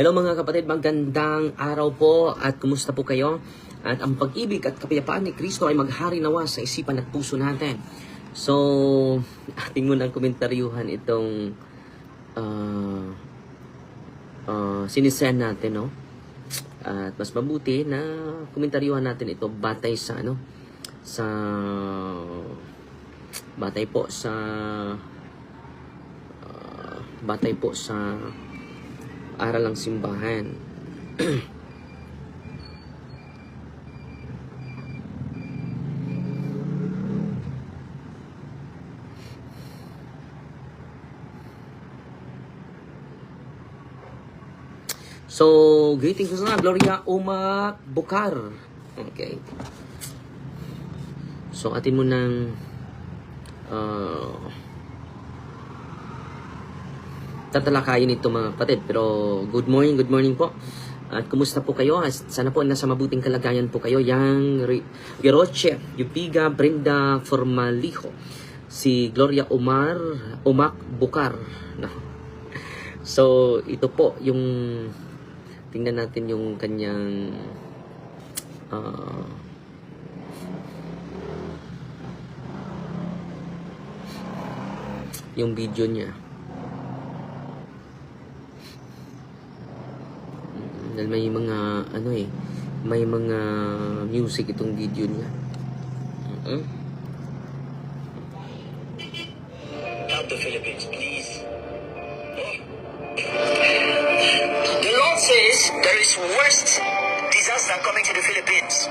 Hello mga kapatid, magandang araw po at kumusta po kayo? At ang pag-ibig at kapayapaan ni Kristo ay maghari nawa sa isipan at puso natin. So, ating munang komentaryuhan itong uh, uh, sinisend natin, no? At mas mabuti na komentaryuhan natin ito batay sa ano sa batay po sa uh, batay po sa aral ng simbahan. So, greetings sa Gloria Uma Bukar. Okay. So, atin mo ng uh, tatalakayin ito mga kapatid. Pero good morning, good morning po. At kumusta po kayo? Sana po nasa mabuting kalagayan po kayo. Yang Giroche, Yupiga, Brenda Formalijo, si Gloria Omar, Umak Bukar. So, ito po yung tingnan natin yung kanyang ah, yung video niya. Dahil may mga ano eh, may mga music itong video niya. Mhm. Help the Philippines. The Lord says there is worst disaster coming to the Philippines.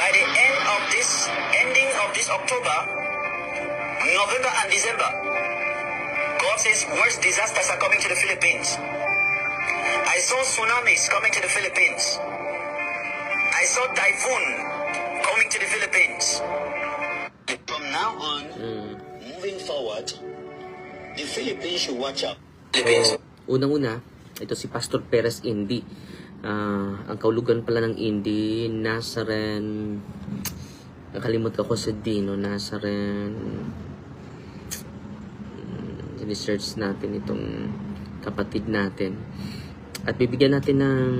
By the end of this, ending of this October, November and December, says worst disasters are coming to the Philippines. I saw tsunamis coming to the Philippines. I saw typhoon coming to the Philippines. From now on, Mm. moving forward, the Philippines should watch out. So, unang-una, ito si Pastor Perez Indy. Ah, ang kaulugan pala ng Indy, Nazaren, nakalimut ako sa Dino, Nazaren, mm, search natin itong kapatid natin. At bibigyan natin ng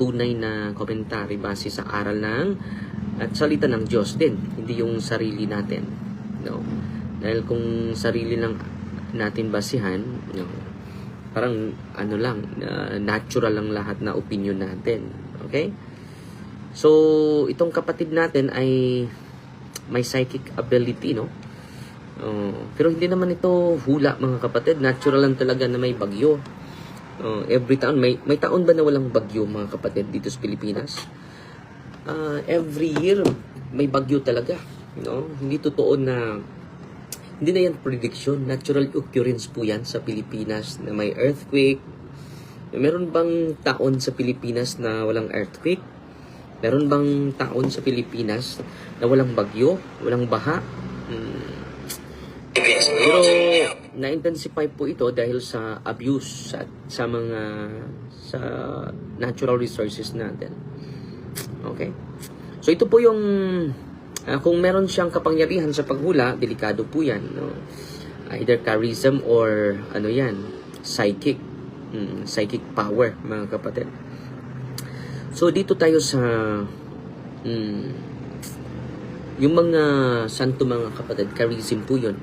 tunay na komentary base sa aral ng at salita ng Diyos din, hindi yung sarili natin. No? Dahil kung sarili lang natin basihan, no, parang ano lang, uh, natural lang lahat na opinion natin. Okay? So, itong kapatid natin ay may psychic ability, no? Oh, pero hindi naman ito hula mga kapatid. Natural lang talaga na may bagyo. Oh, every taon, may, may taon ba na walang bagyo mga kapatid dito sa Pilipinas? Ah, every year, may bagyo talaga. Know? Hindi totoo na hindi na yan prediction. Natural occurrence po yan sa Pilipinas na may earthquake. Meron bang taon sa Pilipinas na walang earthquake? Meron bang taon sa Pilipinas na walang bagyo? Walang baha? Hmm. Pero na-intensify po ito dahil sa abuse sa, sa mga sa natural resources natin. Okay? So ito po yung ah, kung meron siyang kapangyarihan sa paghula, delikado po 'yan, no? Either charism or ano 'yan, psychic. Mm, psychic power, mga kapatid. So dito tayo sa mm, yung mga santo mga kapatid, charism po 'yon.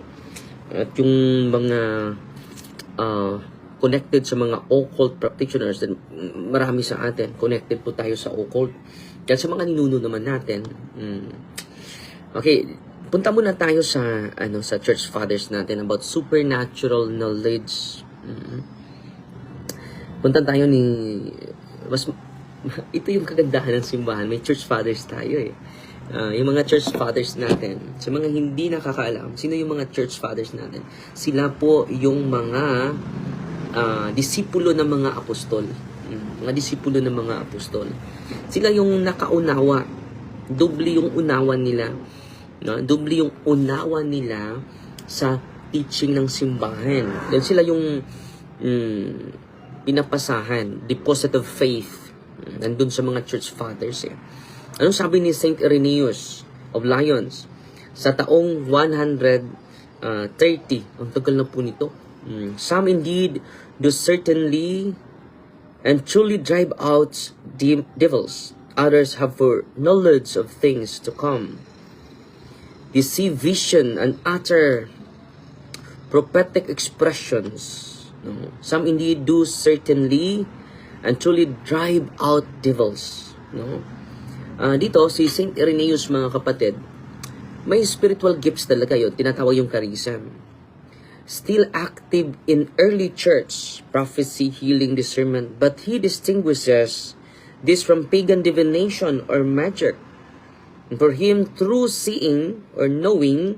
At yung mga ah, connected sa mga occult practitioners, then marami sa atin, connected po tayo sa occult. Kaya sa mga ninuno naman natin, mm, okay, punta muna tayo sa ano sa church fathers natin about supernatural knowledge. Mm. Punta tayo ni mas ito yung kagandahan ng simbahan, may church fathers tayo eh. Ah, yung mga church fathers natin, sa mga hindi nakakaalam, sino yung mga church fathers natin? Sila po yung mga ah, disipulo ng mga apostol. Mm, mga disipulo ng mga apostol. Sila yung nakaunawa. Doble yung unawa nila. No? Doble yung unawa nila sa teaching ng simbahan. Dahil sila yung mm, pinapasahan, deposit of faith. Mm, Nandun sa mga church fathers eh. Anong sabi ni Saint Irenaeus of Lyons? Sa taong 130, ang tagal na po nito, Mm, Some indeed do certainly and truly drive out de- devils. Others have for knowledge of things to come. They see vision and utter prophetic expressions. No? Some indeed do certainly and truly drive out devils. No? Ah, dito, si Saint Irenaeus mga kapatid, may spiritual gifts talaga yun. Tinatawag yung charism. Still active in early church, prophecy, healing, discernment, but he distinguishes this from pagan divination or magic. And for him, true seeing or knowing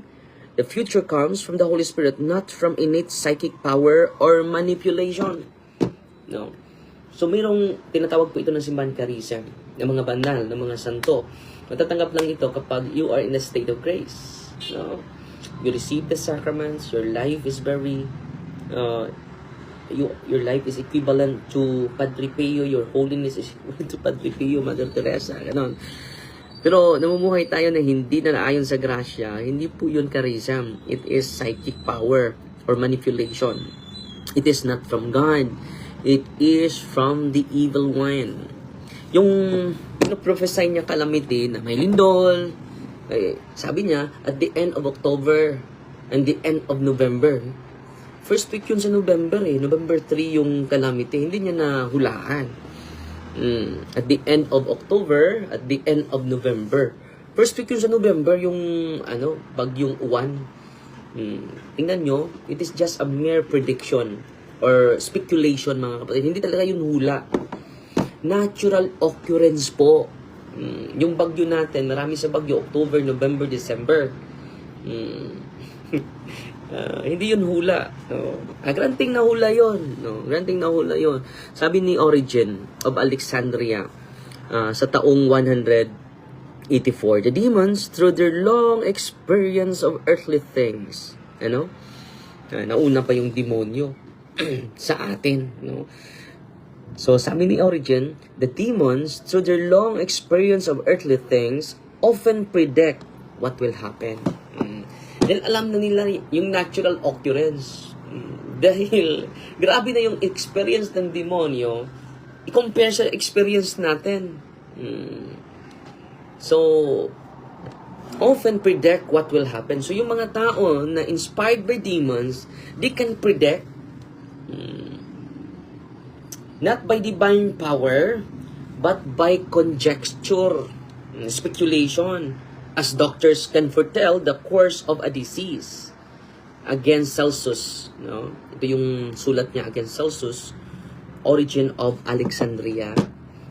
the future comes from the Holy Spirit, not from innate psychic power or manipulation. No. So, mayroong tinatawag po ito ng simbahan charism, ng mga banal, ng mga santo. Matatanggap lang ito kapag you are in a state of grace. No? You receive the sacraments, your life is very, uh, you, your life is equivalent to Padre Pio, your holiness is equivalent to Padre Pio, Mother Teresa, ganon. Pero namumuhay tayo na hindi na naayon sa grasya, hindi po yun charism. It is psychic power or manipulation. It is not from God. It is from the evil one. Yung prophesy niya calamity na may lindol, eh, sabi niya, at the end of October and the end of November. First week yun sa November eh. November 3 yung calamity. Hindi niya nahulaan. Mm. At the end of October, at the end of November. First week yun sa November, yung ano, bagyong uwan. Mm. Tingnan nyo, it is just a mere prediction or speculation mga kapatid. Hindi talaga yun hula. Natural occurrence po. Mm. Yung bagyo natin, marami sa bagyo, October, November, December. Mm. Ah, hindi yun hula. No. Ah, granting na hula yun. No. Granting na hula yun. Sabi ni Origen of Alexandria ah, sa taong 184, the demons, through their long experience of earthly things, ano? Ah, nauna pa yung demonyo sa atin. No? So, sabi ni Origen, the demons, through their long experience of earthly things, often predict what will happen. Mm. Dahil alam na nila yung natural occurrence. Mm. Dahil, grabe na yung experience ng demonyo, i-compare sa experience natin. Mm. So, often predict what will happen. So, yung mga tao na inspired by demons, they can predict not by divine power, but by conjecture, mm, speculation, as doctors can foretell the course of a disease. Against Celsus, no? Ito yung sulat niya against Celsus, origin of Alexandria.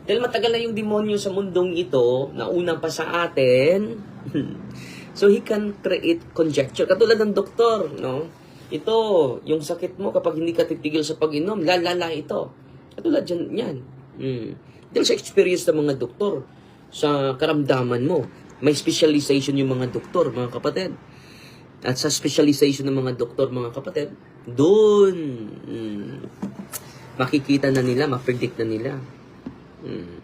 Dahil matagal na yung demonyo sa mundong ito, nauna pa sa atin, so he can create conjecture. Katulad ng doktor, no? Ito, yung sakit mo kapag hindi ka titigil sa pag-inom, lalala ito. Katulad dyan, yan. Mm. Dahil sa experience ng mga doktor, sa karamdaman mo, may specialization yung mga doktor, mga kapatid. At sa specialization ng mga doktor, mga kapatid, doon, mm, makikita na nila, ma-predict na nila. Mm.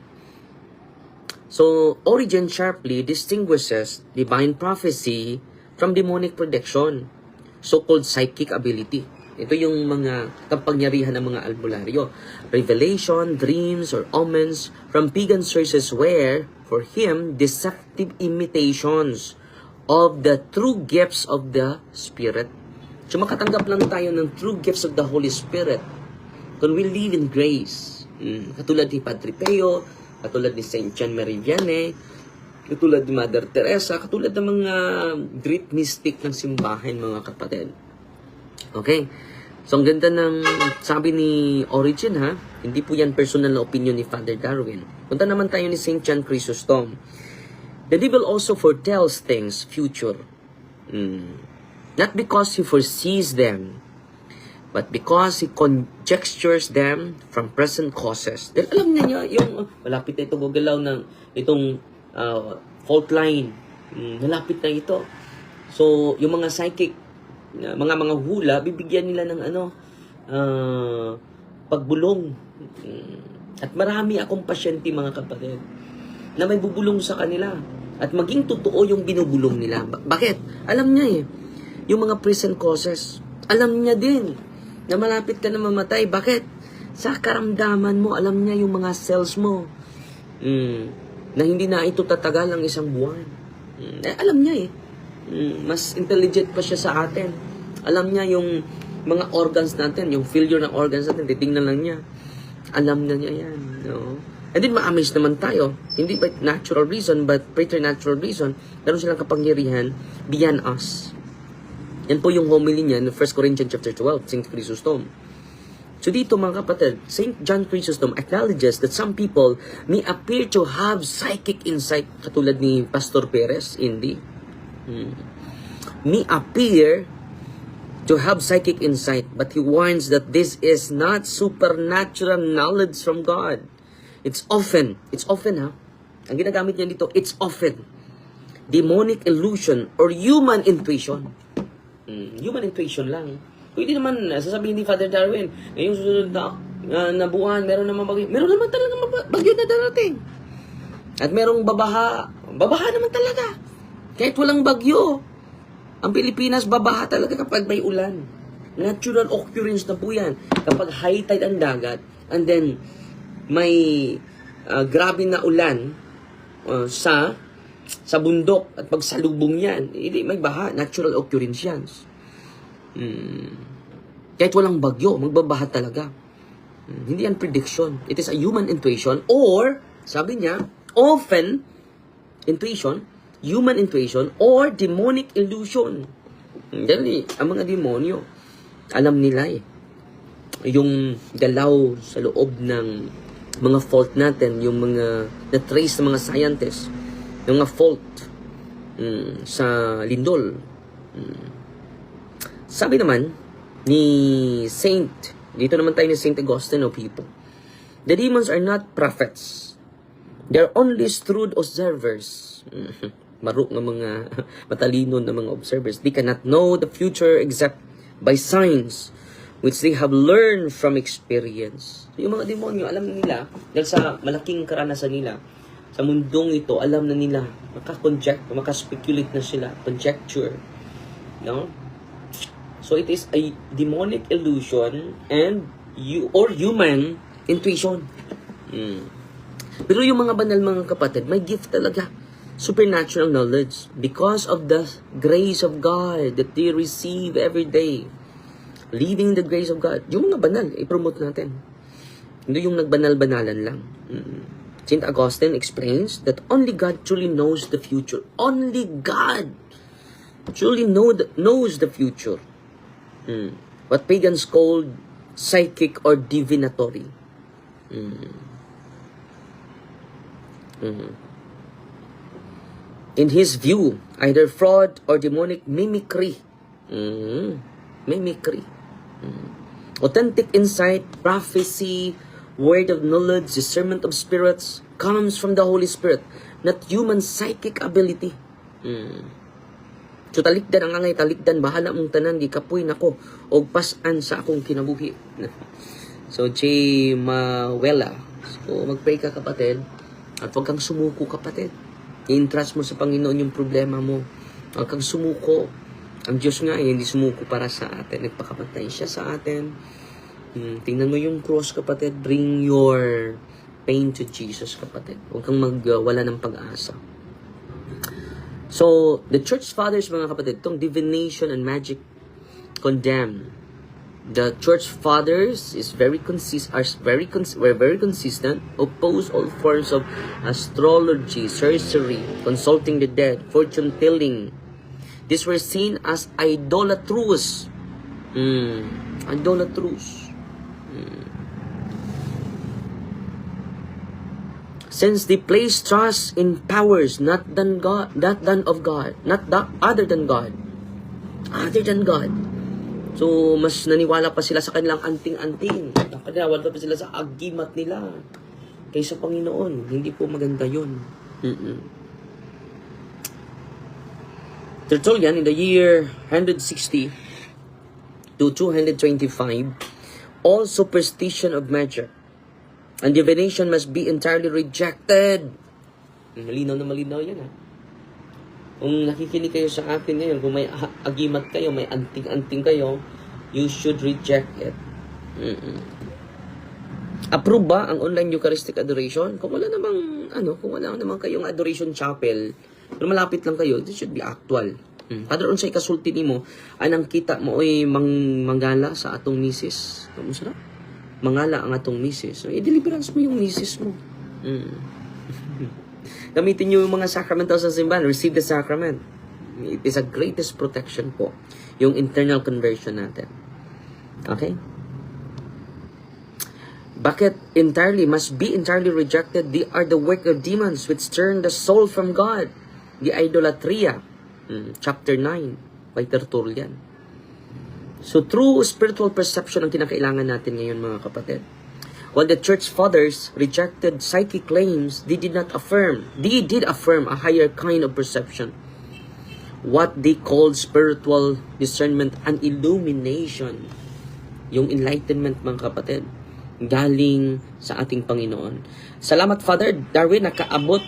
So, Origen sharply distinguishes divine prophecy from demonic prediction, so-called psychic ability. Ito yung mga kapangyarihan ng mga albularyo. Revelation, dreams, or omens from pagan sources were, for him, deceptive imitations of the true gifts of the Spirit. So makatanggap lang tayo ng true gifts of the Holy Spirit when we live in grace. Mm, katulad ni Padre Pio, katulad ni Saint John Marie Vianney, katulad ni Mother Teresa, katulad ng mga great mystic ng simbahan, mga kapatid. Okay? So, ang ganda ng sabi ni Origin, ha? Hindi po yan personal na opinion ni Father Darwin. Punta naman tayo ni St. John Chrysostom. The devil also foretells things future. Mm. Not because he foresees them, but because he conjectures them from present causes. Dahil alam na niya yung uh, malapit na ito gagalaw ng itong uh, fault line. Mm, malapit na ito. So, yung mga psychic, mga mga hula, bibigyan nila ng ano, uh, pagbulong. Mm. At marami akong pasyente mga kapatid na may bubulong sa kanila. At maging totoo yung binubulong nila. Ba- bakit? Alam niya eh. Yung mga present causes. Alam niya din. na malapit ka na mamatay. Bakit? Sa karamdaman mo, alam niya yung mga cells mo. Mm, na hindi na ito tatagal ang isang buwan. Mm, eh, alam niya eh. Mm, mas intelligent pa siya sa atin. Alam niya yung mga organs natin, yung failure ng organs natin, titingnan lang niya. Alam na niya yan. No? And then ma-amaze naman tayo. Hindi by natural reason, but preternatural reason. Meron silang kapangyarihan beyond us. Yan po yung homily niya in 1 Corinthians chapter 12, St. Chrysostom. So dito mga kapatid, St. John Chrysostom acknowledges that some people may appear to have psychic insight katulad ni Pastor Perez, hindi. Hmm. May appear to have psychic insight, but he warns that this is not supernatural knowledge from God. It's often, it's often ha, ang ginagamit niya dito, it's often demonic illusion or human intuition. Mm, human intuition lang. Pwede naman, uh, sasabihin ni Father Darwin, ngayong susunod na, uh, na buwan, meron naman bagyo. Meron naman talaga bagyo na darating. At merong babaha. Babaha naman talaga. Kahit walang bagyo. Ang Pilipinas, babaha talaga kapag may ulan. Natural occurrence na po yan. Kapag high tide ang dagat, and then may uh, grabe na ulan uh, sa sa bundok at pagsalubong yan, hindi may baha. Natural occurrence yan. Hmm. Kahit walang bagyo, magbabaha talaga. Hmm, Hindi yan prediction. It is a human intuition or, sabi niya, often, intuition, human intuition, or demonic illusion. Hmm, Dali, ang mga demonyo, alam nila eh. Yung galaw sa loob ng mga fault natin, yung mga na-trace ng mga scientists, yung mga fault mm, sa lindol. Mm. Sabi naman ni Saint, dito naman tayo ni Saint Augustine of Hippo, the demons are not prophets. They're only shrewd observers. Mhm. Maruk ng mga matalino na mga observers. They cannot know the future except by signs which they have learned from experience. Yung mga demonyo, alam nila, dahil sa malaking karanasan nila, sa mundong ito, alam na nila, makakonject, makaspekulate na sila, conjecture. No? So it is a demonic illusion and you or human intuition. Mm. Pero yung mga banal mga kapatid, may gift talaga. Supernatural knowledge because of the grace of God that they receive every day. Living the grace of God. Yung mga banal, i-promote natin. Hindi yung nagbanal-banalan lang. St. Augustine explains that only God truly knows the future. Only God truly know the, knows the future. Mm. What pagans called psychic or divinatory. Mm. Mhm. In his view, either fraud or demonic mimicry. Mm. Mimicry. Mm. Authentic insight, prophecy, word of knowledge, discernment of spirits comes from the Holy Spirit, not human psychic ability. Mm. So talikdan ang angay talikdan bahala mong tanan di kapoy nako og pasan sa akong kinabuhi. so J Mawela. So magpray ka kapatid at huwag kang sumuko kapatid. I-entrust mo sa Panginoon yung problema mo. Huwag kang sumuko. Ang Diyos nga eh, hindi sumuko para sa atin. Nagpakamatay siya sa atin. Hmm, tingnan mo yung cross kapatid. Bring your pain to Jesus kapatid. Huwag kang magwala ng pag-asa. So, the church fathers, mga kapatid, itong divination and magic condemn. The church fathers is very consist are very cons- were very consistent, oppose all forms of astrology, sorcery, consulting the dead, fortune telling. These were seen as idolatrous. Mm, idolatrous. since they place trust in powers not than God, not than of God, not that other than God, other than God. So, mas naniwala pa sila sa kanilang anting-anting. Naniwala pa sila sa agimat nila kaysa Panginoon. Hindi po maganda yun. Mm-mm. Tertullian, in the year 160 to 225, all superstition of magic and divination must be entirely rejected. Malinaw na malinaw yan ha. Kung nakikinig kayo sa akin ngayon, kung may agimat kayo, may anting-anting kayo, you should reject it. Mm-mm. Approve ba ang online Eucharistic adoration? Kung wala namang, ano, kung wala namang kayong adoration chapel, pero malapit lang kayo, this should be actual. Mm. Padre, unsay kasulti nimo anang kita mo oy mang manggala sa atong misis. Kamusta na? Mangala ang atong misis. So, i-deliverance mo yung misis mo. Mm. Gamitin niyo yung mga sacramental sa simbahan. Receive the sacrament. It is a greatest protection po. Yung internal conversion natin. Okay? Bakit entirely must be entirely rejected? They are the work of demons which turn the soul from God. The idolatria. Hmm, chapter 9 by Tertullian. So true spiritual perception ang kinakailangan natin ngayon mga kapatid. While the church fathers rejected psychic claims, they did not affirm, they did affirm a higher kind of perception. What they called spiritual discernment and illumination. Yung enlightenment mga kapatid, galing sa ating Panginoon. Salamat Father Darwin, nakaabot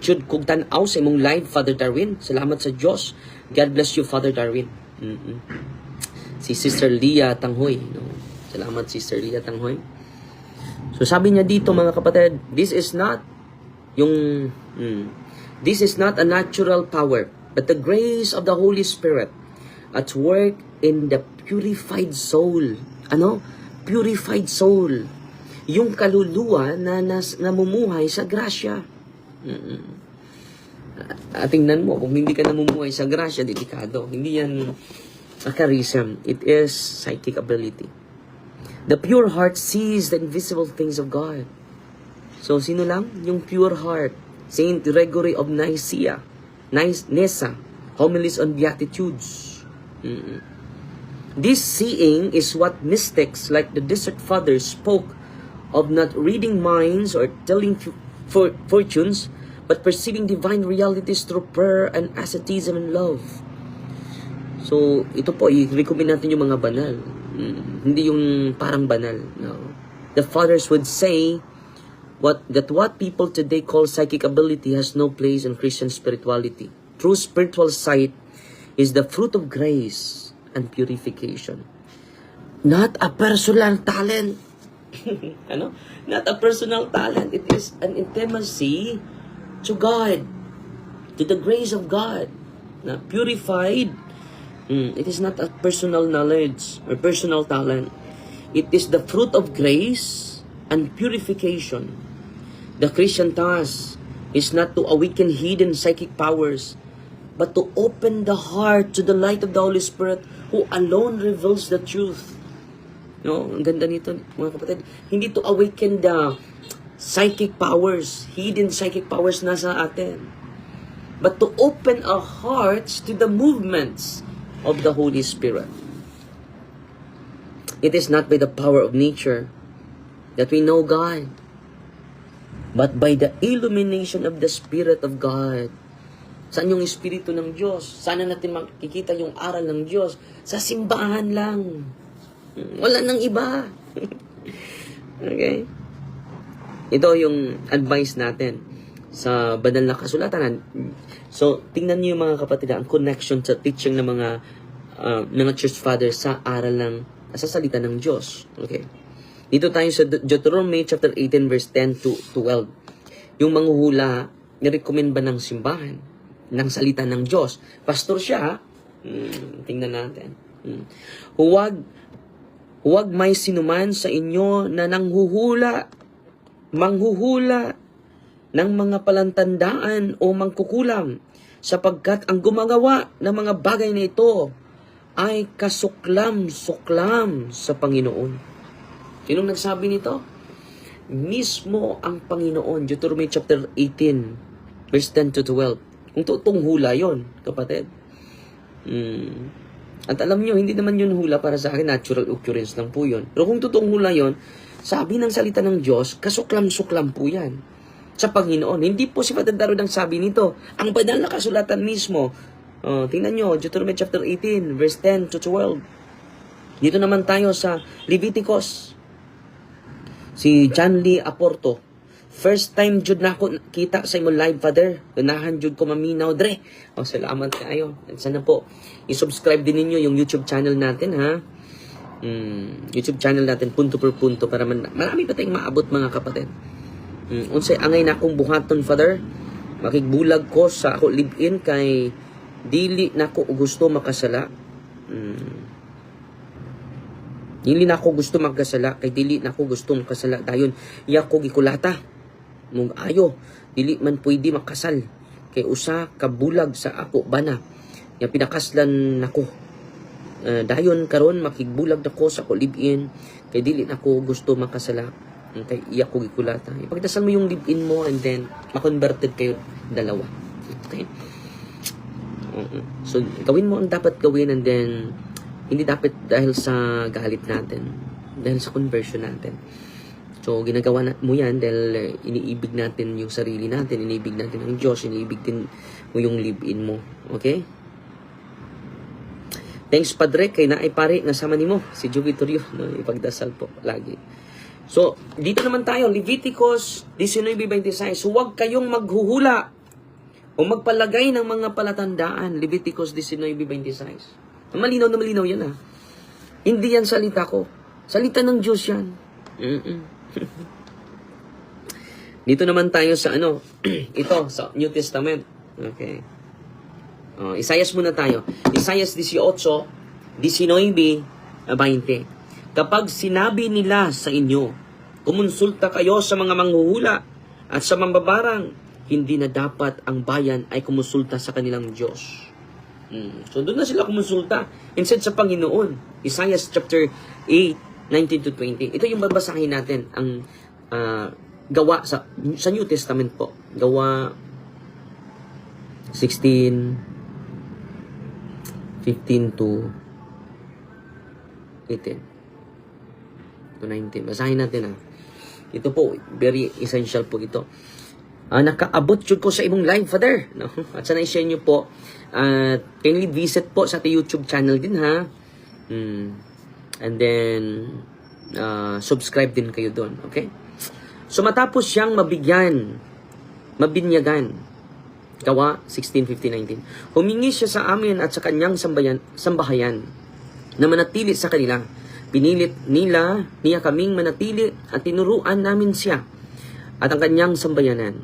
jud kog tan-aw sa imong live Father Darwin. Salamat sa Diyos. God bless you Father Darwin. Mm-mm. Si Sister Leah Tanghoy. No? Salamat Sister Leah Tanghoy. So sabi niya dito mga kapatid, this is not yung mm, this is not a natural power, but the grace of the Holy Spirit at work in the purified soul. Ano? Purified soul. Yung kaluluwa na nas, namumuhay sa grasya. Mm-mm. At tingnan mo, kung hindi ka namumuhay sa grasya, delikado. Hindi yan a charism. It is psychic ability. The pure heart sees the invisible things of God. So, sino lang? Yung pure heart. Saint Gregory of Nicaea. Nice. Homilies on Beatitudes. Mm-mm. This seeing is what mystics like the Desert Fathers spoke of not reading minds or telling for fortunes, but perceiving divine realities through prayer and asceticism and love. So, ito po, i-recommend natin yung mga banal. Hindi yung parang banal. No. The fathers would say what that what people today call psychic ability has no place in Christian spirituality. True spiritual sight is the fruit of grace and purification. Not a personal talent. ano? Not a personal talent. It is an intimacy to God. To the grace of God. Na purified Mm, it is not a personal knowledge or personal talent. It is the fruit of grace and purification. The Christian task is not to awaken hidden psychic powers, but to open the heart to the light of the Holy Spirit who alone reveals the truth. No, ang ganda nito, mga kapatid. Hindi to awaken the psychic powers, hidden psychic powers nasa atin. But to open our hearts to the movements of the Holy Spirit. It is not by the power of nature that we know God, but by the illumination of the Spirit of God. Saan yung Espiritu ng Diyos? Sana natin makikita yung aral ng Diyos? Sa simbahan lang. Wala nang iba. okay? Ito yung advice natin sa banal na kasulatan. So, tingnan niyo mga kapatid, ang connection sa teaching ng mga uh, mga church fathers sa aral ng sa salita ng Diyos. Okay. Dito tayo sa De- Deuteronomy chapter 18 verse 10 to 12. Yung manghuhula, nirecommend ba ng simbahan ng salita ng Diyos? Pastor siya? Hmm, tingnan natin. Hmm. Huwag huwag may sinuman sa inyo na nanghuhula, manghuhula ng mga palantandaan o mangkukulam sapagkat ang gumagawa ng mga bagay na ito ay kasuklam-suklam sa Panginoon. Sinong nagsabi nito? Mismo ang Panginoon. Deuteronomy chapter 18, verse 10 to 12. Kung totoong hula yon kapatid. Hmm. At alam nyo, hindi naman yun hula para sa akin, natural occurrence lang po yun. Pero kung totoong hula yon, sabi ng salita ng Diyos, kasuklam-suklam po yan sa Panginoon. Hindi po si Father Darwin ang sabi nito. Ang banal na kasulatan mismo. Oh, tingnan nyo, Deuteronomy chapter 18, verse 10 to 12. Dito naman tayo sa Leviticus. Si John Lee Aporto. First time jud na ako kita sa imo live, Father. Ganahan jud ko maminaw, dre. Oh, salamat kayo. Sana po, i-subscribe din ninyo yung YouTube channel natin, ha? mm, YouTube channel natin punto per punto para man, marami pa tayong maabot mga kapatid. Mm, unsay angay na akong buhaton father, makigbulag ko sa ako live-in kay dili na ko gusto makasala. Mm. Dili na ako gusto magkasala kay dili na ako gusto makasala dayon iya ko gikulata. Mong ayo dili man pwede makasal kay usa ka bulag sa ako bana. Yang pinakaslan nako. Uh, dayon karon makigbulag nako sa ako live-in kay dili na ako gusto makasala Mm, kay iya ko gikulata. Ipagdasal mo yung live-in mo and then makonverted kayo dalawa. Okay? So, gawin mo ang dapat gawin and then hindi dapat dahil sa galit natin. Dahil sa conversion natin. So, ginagawa na, mo yan dahil eh, iniibig natin yung sarili natin, iniibig natin ang Diyos, iniibig din mo yung live-in mo. Okay? Thanks, Padre, kay naay pare, nasama ni mo, si Joey Torrio, no? ipagdasal po, lagi. So, dito naman tayo, Leviticus 19.26, huwag kayong maghuhula o magpalagay ng mga palatandaan. Leviticus 19.26. Malinaw na malinaw yan ha. Hindi yan salita ko. Salita ng Diyos yan. Mm-mm. Dito naman tayo sa ano, ito, sa New Testament. Okay. Oh, Isayas muna tayo. Isayas 18, 19, 20. Kapag sinabi nila sa inyo, kumonsulta kayo sa mga manghuhula at sa mambabarang, hindi na dapat ang bayan ay kumonsulta sa kanilang Diyos. Hmm. So doon na sila kumonsulta. Instead sa Panginoon. Isaiah chapter 8, 19 to 20. Ito yung babasahin natin. Ang ah, gawa sa, sa New Testament po. Gawa 16, 15 to 18 to 19. Basahin natin ah. Ito po, very essential po ito. Ah, nakaabot jud ko sa imong live, Father. No? At sana i-share nyo po. At kindly visit po sa ating YouTube channel din, ha? Hmm. And then, ah, subscribe din kayo doon, okay? So, matapos siyang mabigyan, mabinyagan, Gawa 16.15.19. Humingi siya sa amin at sa kanyang sambayan, sambahayan na manatili sa kanila. Pinilit nila niya kaming manatili at tinuruan namin siya at ang kanyang sambayanan.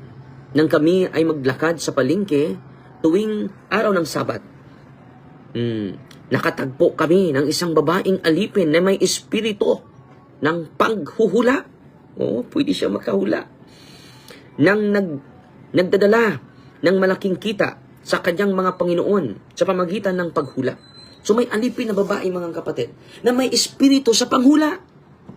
Nang kami ay maglakad sa palengke tuwing araw ng Sabat. Hmm, nakatagpo kami ng isang babaeng alipin na may espiritu ng paghuhula. Oo, pwede siya makahula. Nang nag, nagdadala ng malaking kita sa kanyang mga Panginoon sa pamagitan ng paghula. So may alipin na babae mga kapatid na may espiritu sa panghula.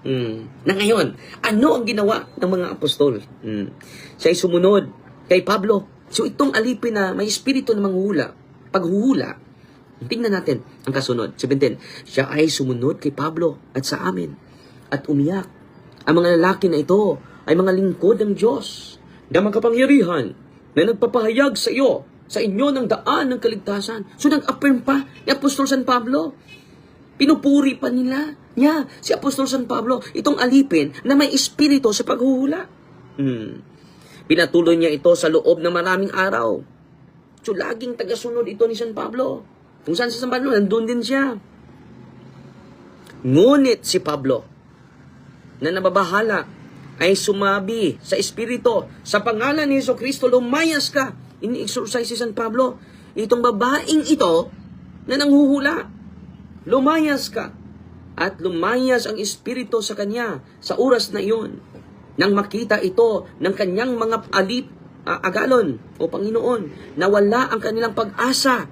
Hmm. Na ngayon, ano ang ginawa ng mga apostol? Hmm. Siya ay sumunod kay Pablo. So itong alipin na may espiritu na manghula, paghuhula, tingnan natin ang kasunod. 17. Siya ay sumunod kay Pablo at sa amin at umiyak. Ang mga lalaki na ito ay mga lingkod ng Diyos na makapangyarihan na nagpapahayag sa iyo, sa inyo ng daan ng kaligtasan. So nag-affirm pa ni Apostol San Pablo. Pinupuri pa nila niya si Apostol San Pablo itong alipin na may espiritu sa paghuhula. Hmm. Pinatuloy niya ito sa loob ng maraming araw. So laging tagasunod ito ni San Pablo. Kung saan si San Pablo, nandun din siya. Ngunit si Pablo, na nababahala, ay sumabi sa Espiritu, sa pangalan ni Yeso Kristo, lumayas ka. Ini-exorcise si San Pablo. Itong babaeng ito na nanghuhula, lumayas ka. At lumayas ang Espiritu sa kanya sa oras na iyon. Nang makita ito ng kanyang mga alip, ah, agalon o Panginoon, na wala ang kanilang pag-asa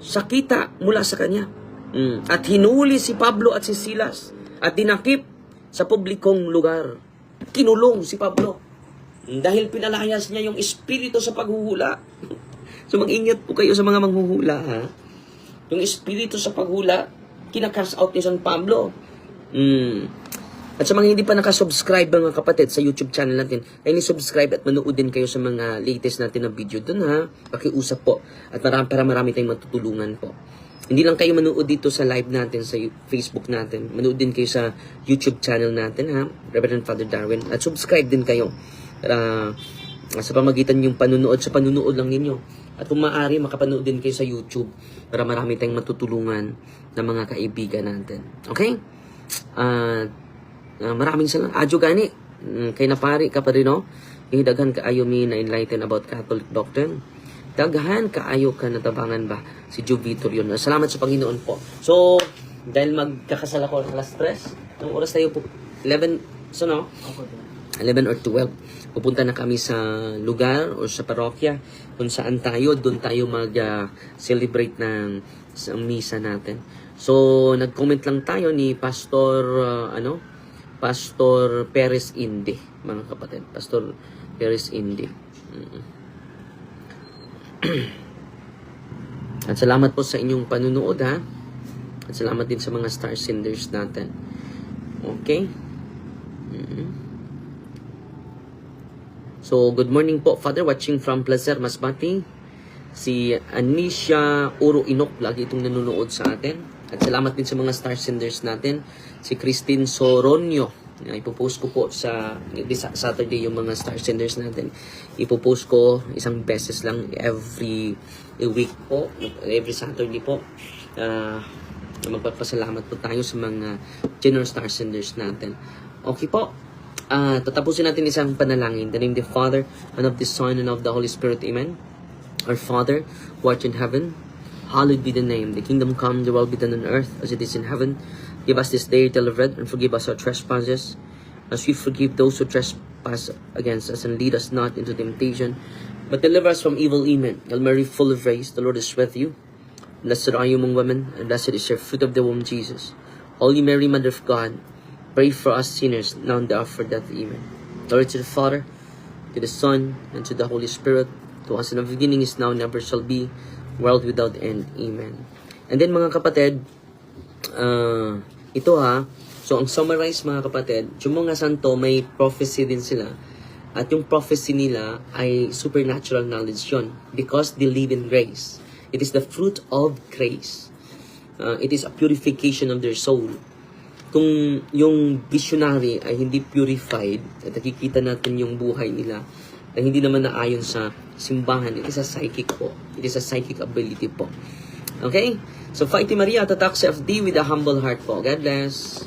sa kita mula sa kanya. Mm. At hinuli si Pablo at si Silas at dinakip sa publikong lugar kinulong si Pablo. Dahil pinalayas niya yung espiritu sa paghuhula. so mag-ingat po kayo sa mga manghuhula, ha? Yung espiritu sa paghula, kinakast out ni San Pablo. Mm. At sa mga hindi pa nakasubscribe mga kapatid sa YouTube channel natin, ay subscribe at manood din kayo sa mga latest natin na video dun ha. Pakiusap po. At marami, para marami tayong matutulungan po. Hindi lang kayo manood dito sa live natin sa Facebook natin. Manood din kayo sa YouTube channel natin ha, Reverend Father Darwin. At subscribe din kayo. Para sa pamagitan yung panunood, sa panunood lang ninyo, At kung maaari, makapanood din kayo sa YouTube para marami tayong matutulungan ng mga kaibigan natin. Okay? Ah, ah, maraming salamat. Adyo gani. Mm, kay napari ka pa rin, no? Ihidaghan ka ayo mi na enlighten about Catholic doctrine. Daghan ka ayo ka natabangan ba si Joe Vitor yun. Salamat sa Panginoon po. So, dahil magkakasal ako alas 3, ng oras tayo po, 11, so no? 11 or 12. Pupunta na kami sa lugar o sa parokya kung saan tayo, doon tayo mag-celebrate ng sa misa natin. So, nag-comment lang tayo ni Pastor, uh, ano, Pastor Perez Indi, mga kapatid. Pastor Perez Indi. At salamat po sa inyong panunood ha. At salamat din sa mga star senders natin. Okay? Mm. So, good morning po, Father, watching from Placer, Masbati. Si Anisha Uro Inok, lagi itong nanonood sa atin. At salamat din sa mga star senders natin. Si Christine Soronio. Ipopost ko po sa Saturday yung mga star senders natin. Ipopost ko isang beses lang every week po. Every Saturday po. Uh, magpapasalamat po tayo sa mga generous star senders natin. Okay po. Ah, tatapusin natin isang panalangin. In the name of the Father, and of the Son, and of the Holy Spirit. Amen. Our Father, who art in heaven, hallowed be the name. The kingdom come, the will be done on earth as it is in heaven. Give us this day our daily bread, and forgive us our trespasses, as we forgive those who trespass against us, and lead us not into temptation, but deliver us from evil. Amen. Hail Mary, full of grace, the Lord is with you. Blessed are you among women, and blessed is your fruit of the womb, Jesus. Holy Mary, Mother of God, pray for us sinners, now and the hour of death. Amen. Glory to the Father, to the Son, and to the Holy Spirit, to us in the beginning, is now, and ever shall be, world without end. Amen. And then mga kapatid, ah, ito ha, so ang summarize mga kapatid, yung mga santo may prophecy din sila. At yung prophecy nila ay supernatural knowledge yun because they live in grace. It is the fruit of grace. Uh, it is a purification of their soul. Kung yung visionary ay hindi purified, at nakikita natin yung buhay nila na hindi naman naayon sa simbahan, it is a psychic po. It is a psychic ability po. Okay? So, Fighty Maria, tatak sa FD with a humble heart po. God bless.